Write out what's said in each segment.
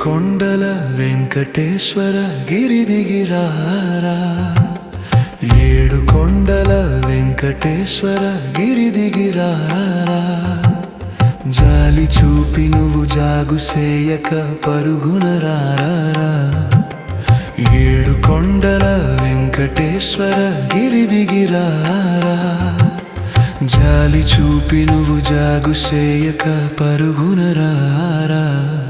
కొండల వెంకటేశ్వర గిరిదిగిరారా. ఏడు కొండల వెంకటేశ్వర గిరిదిగిరారా. జాలి చూపి నువ్వు జాగు సేయక పరుగున రారా ఏడు కొండల వెంకటేశ్వర గిరిదిగిరారా. జాలి చూపి నువ్వు జాగు సేయక పరుగున రారా.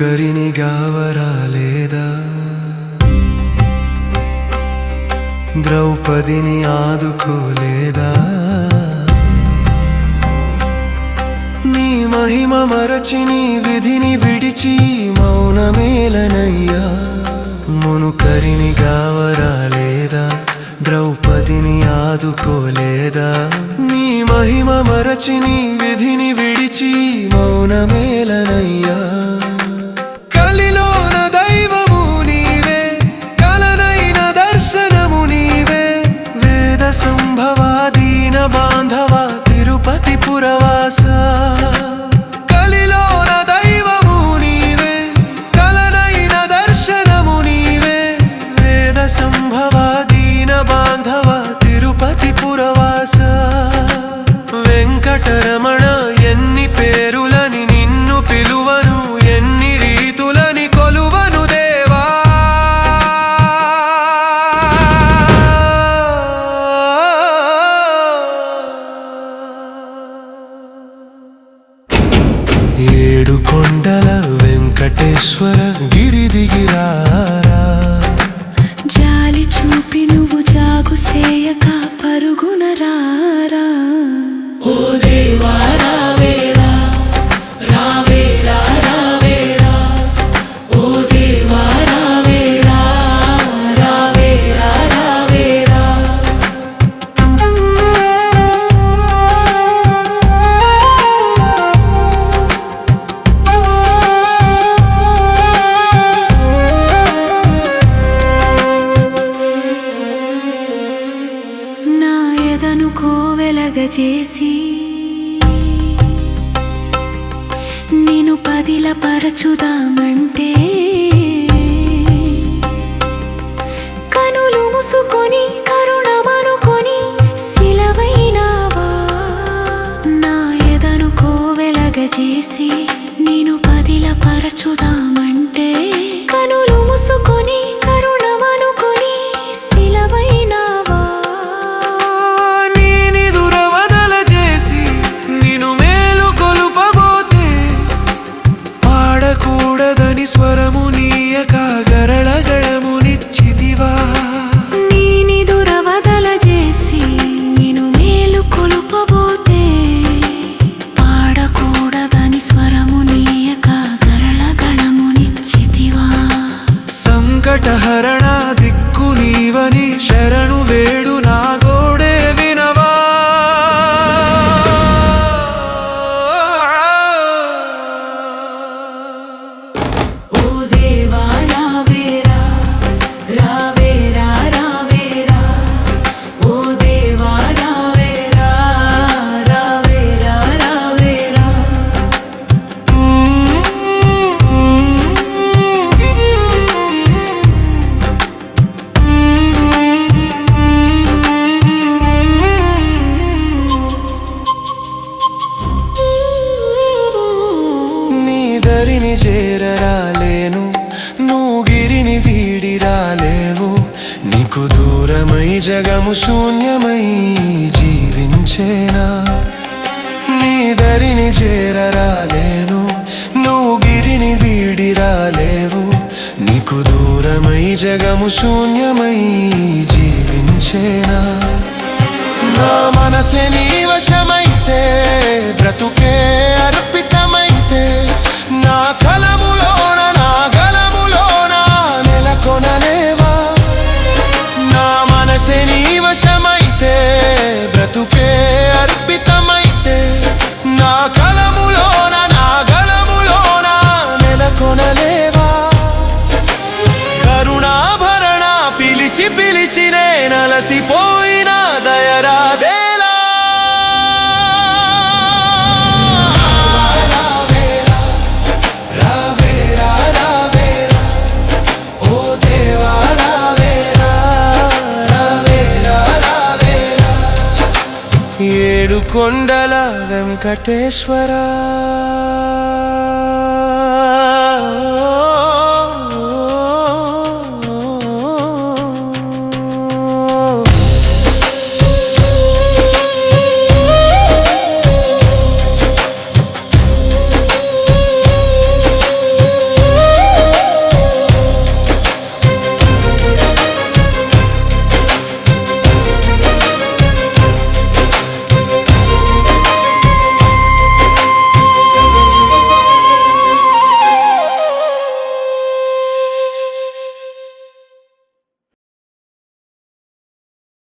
ఒక్కరిని గావరాలేదా? ద్రౌపదిని ఆదుకోలేదా? నీ మహిమ మరచి నీ విధిని విడిచి మౌనమేలనయ్యా. మునుకరిని గావరాలేదా? ద్రౌపదిని ఆదుకోలేదా? నీ మహిమ మరచి నీ విధిని విడిచి మౌనమేలనయ్యా. ಸಂಭವಾದ వెంకటేశ్వర స్థిరపరచుదామంటే పరచుదామంటే కనులు ముసుకొని కరుణమనుకొని సిలవైనావా నా ఎదను కోవెలగ నేను పదిల పరచుదాం శూన్యమై జగము శూన్యమై జీవించేనా? నీ దరిని చేరరాలేను నువ్వు గిరిని వీడిరాలేవు. నీకు దూరమై జగము శూన్యమై జీవించేనా? నా మనసే నీ వశమైతే బ్రతుకే అర్పితమైతే నా కళ కొండల వెంకటేశ్వరా.